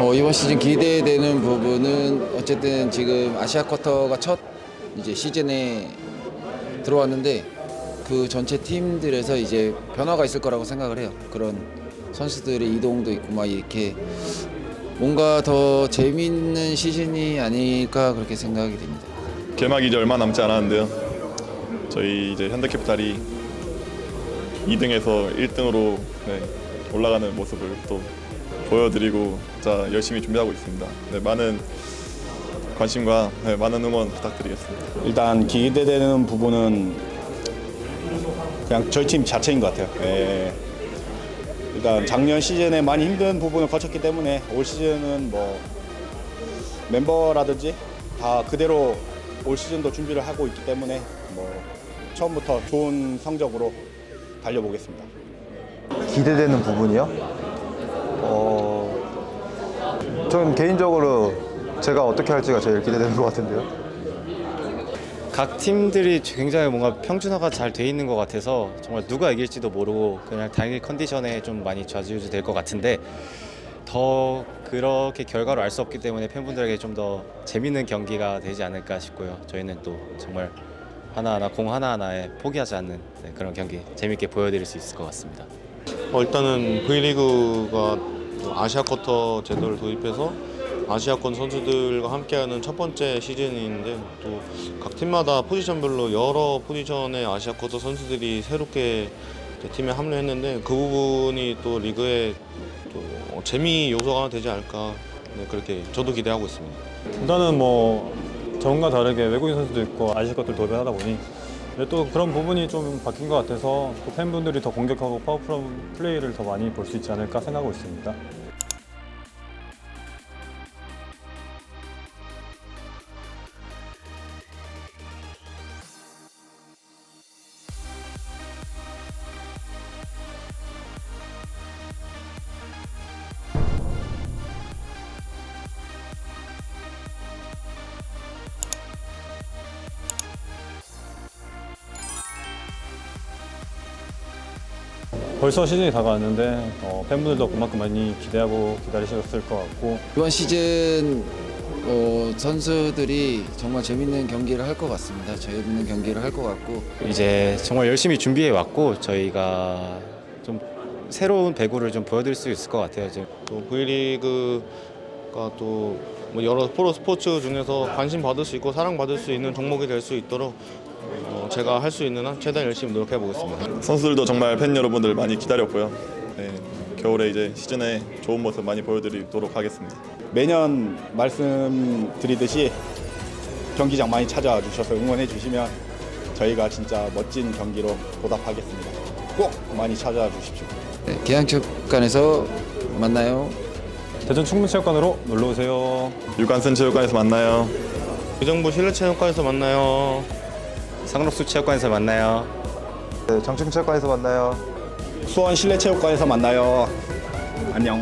어, 이번 시즌 기대되는 부분은 어쨌든 지금 아시아 쿼터가 첫 이제 시즌에 들어왔는데 그 전체 팀들에서 이제 변화가 있을 거라고 생각을 해요. 그런 선수들의 이동도 있고 막 이렇게 뭔가 더 재밌는 시즌이 아닐까 그렇게 생각이 됩니다. 개막이 이제 얼마 남지 않았는데요. 저희 이제 현대캐피탈이 2등에서 1등으로 올라가는 모습을 또 보여드리고 자 열심히 준비하고 있습니다. 네, 많은 관심과 네, 많은 응원 부탁드리겠습니다. 일단 기대되는 부분은 그냥 저희 팀 자체인 것 같아요. 예. 일단 작년 시즌에 많이 힘든 부분을 거쳤기 때문에 올 시즌은 뭐 멤버라든지 다 그대로 올 시즌도 준비를 하고 있기 때문에 뭐 처음부터 좋은 성적으로 달려보겠습니다. 기대되는 부분이요? 어, 전 개인적으로 제가 어떻게 할지가 제일 기대되는 것 같은데요. 각 팀들이 굉장히 뭔가 평준화가 잘 돼 있는 것 같아서 정말 누가 이길지도 모르고 그냥 당일 컨디션에 좀 많이 좌지우지 될 것 같은데 더 그렇게 결과를 알 수 없기 때문에 팬분들에게 좀 더 재밌는 경기가 되지 않을까 싶고요. 저희는 또 정말 하나하나 공 하나하나에 포기하지 않는 네, 그런 경기 재밌게 보여드릴 수 있을 것 같습니다. 어, 일단은 V리그가 또 아시아 쿼터 제도를 도입해서 아시아권 선수들과 함께하는 첫 번째 시즌인데 또 각 팀마다 포지션별로 여러 포지션의 아시아 쿼터 선수들이 새롭게 팀에 합류했는데 그 부분이 또 리그에 또 어, 재미 요소가 되지 않을까 네, 그렇게 저도 기대하고 있습니다. 일단은 뭐 전과 다르게 외국인 선수도 있고 아시아 것들 도배하다 보니 근데 또 그런 부분이 좀 바뀐 것 같아서 또 팬분들이 더 공격하고 파워풀한 플레이를 더 많이 볼 수 있지 않을까 생각하고 있습니다. 벌써 시즌이 다가왔는데 어, 팬분들도 그만큼 많이 기대하고 기다리셨을 것 같고 이번 시즌 어, 선수들이 정말 재밌는 경기를 할 것 같습니다. 재밌는 경기를 할 것 같고 이제 정말 열심히 준비해 왔고 저희가 좀 새로운 배구를 좀 보여드릴 수 있을 것 같아요. 지금 또 V리그가 또뭐 여러 프로 스포츠 중에서 관심 받을 수 있고 사랑 받을 수 있는 종목이 될 수 있도록 어, 제가 할 수 있는 한 최대한 열심히 노력해 보겠습니다. 선수들도 정말 팬 여러분들 많이 기다렸고요. 네, 겨울에 이제 시즌에 좋은 모습 많이 보여드리도록 하겠습니다. 매년 말씀드리듯이 경기장 많이 찾아와 주셔서 응원해 주시면 저희가 진짜 멋진 경기로 보답하겠습니다. 꼭 많이 찾아와 주십시오. 네, 계양체육관에서 만나요. 대전 충분체육관으로 놀러 오세요. 유관순 체육관에서 만나요. 의정부 실내체육관에서 만나요. 상록수 체육관에서 만나요. 네, 장충 체육관에서 만나요. 수원 실내 체육관에서 만나요. 안녕.